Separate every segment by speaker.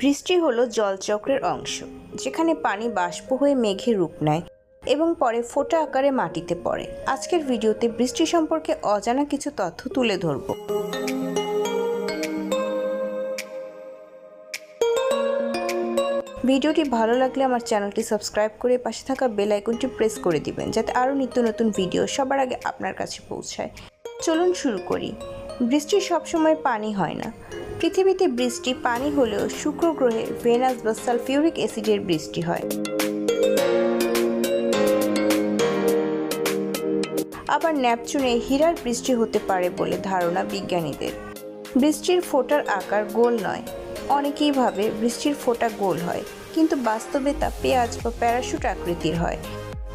Speaker 1: বৃষ্টি হলো জলচক্রের অংশ, যেখানে পানি বাষ্প হয়ে মেঘে রূপ নেয় এবং পরে ফোঁটা আকারে মাটিতে পড়ে। আজকের ভিডিওতে বৃষ্টি সম্পর্কে অজানা কিছু তথ্য তুলে ধরব। ভিডিওটি ভালো লাগলে আমার চ্যানেলটি সাবস্ক্রাইব করে পাশে থাকা বেল আইকনটি প্রেস করে দিবেন, যাতে আরও নিত্য নতুন ভিডিও সবার আগে আপনার কাছে পৌঁছায়। চলুন শুরু করি। বৃষ্টি সবসময় পানি হয় না। পৃথিবীতে বৃষ্টি পানি হলেও শুক্র গ্রহে ভেনাস বা সালফিউরিক অ্যাসিডের বৃষ্টি হয়। আবার ন্যাপচুনে হীরার বৃষ্টি হতে পারে বলে ধারণা বিজ্ঞানীদের। বৃষ্টির ফোঁটার আকার গোল নয়। অনেকেই ভাবে বৃষ্টির ফোঁটা গোল হয়, কিন্তু বাস্তবে তা পেঁয়াজ বা প্যারাশুট আকৃতির হয়।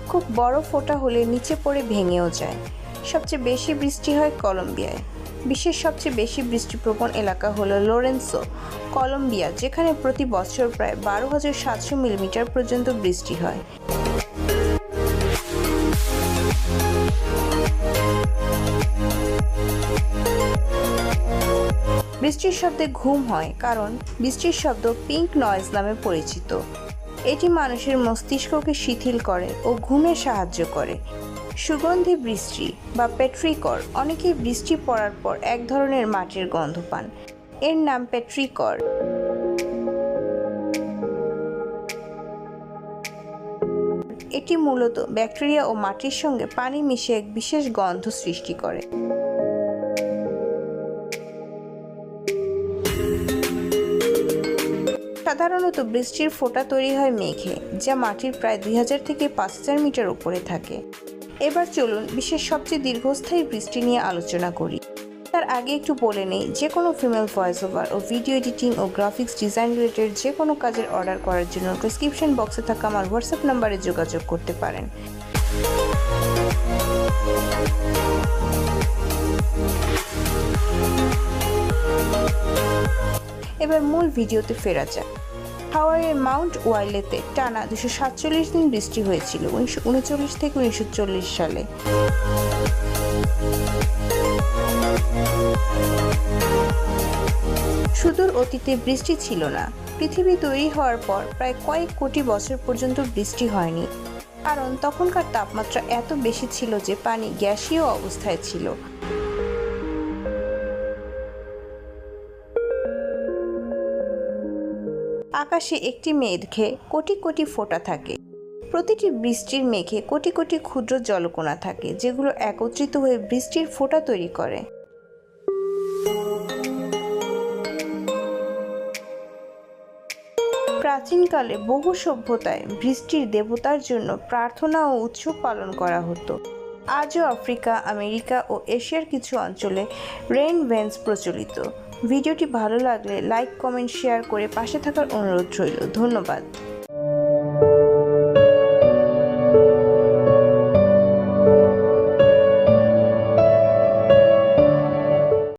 Speaker 1: খুব বড় ফোঁটা হলে নিচে পড়ে ভেঙেও যায়। সবচেয়ে বেশি বৃষ্টি হয় কলম্বিয়ায়। বিশ্বের সবচেয়ে বেশি বৃষ্টিপ্রবণ এলাকা হলো লোরেন্সো, কলম্বিয়া, যেখানে প্রতি বছর প্রায় বারো হাজার সাতশো মিলিমিটার পর্যন্ত বৃষ্টি হয়। বৃষ্টির শব্দে ঘুম হয় কারণ বৃষ্টির শব্দ পিঙ্ক নয়েজ নামে পরিচিত। এটি মানুষের মস্তিষ্ককে শিথিল করে ও ঘুমে সাহায্য করে। সুগন্ধি বৃষ্টি বা পেট্রিকর, অনেকেই বৃষ্টি পড়ার পর এক ধরনের মাটির গন্ধ পান। এর নাম পেট্রিকর। এটি মূলত ব্যাকটেরিয়া ও মাটির সঙ্গে পানি মিশে এক বিশেষ গন্ধ সৃষ্টি করে। সাধারণত বৃষ্টির ফোঁটা তৈরি হয় মেঘে, যা মাটির প্রায় দুই হাজার থেকে পাঁচ হাজার মিটার উপরে থাকে। এবার চলুন বিশ্বের সবচেয়ে দীর্ঘস্থায়ী বৃষ্টি নিয়ে আলোচনা করি। তার আগে একটু বলে নেই যে কোনো ফিমেল ভয়েস ওভার ও ভিডিও এডিটিং ও গ্রাফিক্স ডিজাইন রিলেটেড যে কোনো কাজের অর্ডার করার জন্য ডিসক্রিপশন বক্সে থাকা আমার হোয়াটসঅ্যাপ নাম্বারে যোগাযোগ করতে পারেন। এবার মূল ভিডিওতে ফেরা যাক। হাওয়াইয়ের মাউন্ট ওয়াইলেতে টানা দুশো সাতচল্লিশ দিন বৃষ্টি হয়েছিল, উনিশশো উনচল্লিশ থেকে উনিশশো চল্লিশ সালে। সুদূর অতীতে বৃষ্টি ছিল না। পৃথিবী তৈরি হওয়ার পর প্রায় কয়েক কোটি বছর পর্যন্ত বৃষ্টি হয়নি। কারণ তখনকার তাপমাত্রা এত বেশি ছিল যে পানি গ্যাসীয় অবস্থায় ছিল। আকাশে একটি মেঘে কোটি কোটি ফোঁটা থাকে। প্রতিটি বৃষ্টির মেঘে কোটি কোটি ক্ষুদ্র জলকণা থাকে, যেগুলো একত্রিত হয়ে বৃষ্টির ফোঁটা তৈরি করে। প্রাচীনকালে বহু সভ্যতায় বৃষ্টির দেবতার জন্য প্রার্থনা ও উৎসব পালন করা হতো। আজও আফ্রিকা, আমেরিকা ও এশিয়ার কিছু অঞ্চলে রেইন ভেন্স প্রচলিত। ভিডিওটি ভালো লাগলে লাইক কমেন্ট শেয়ার করে পাশে থাকার অনুরোধ রইল। ধন্যবাদ।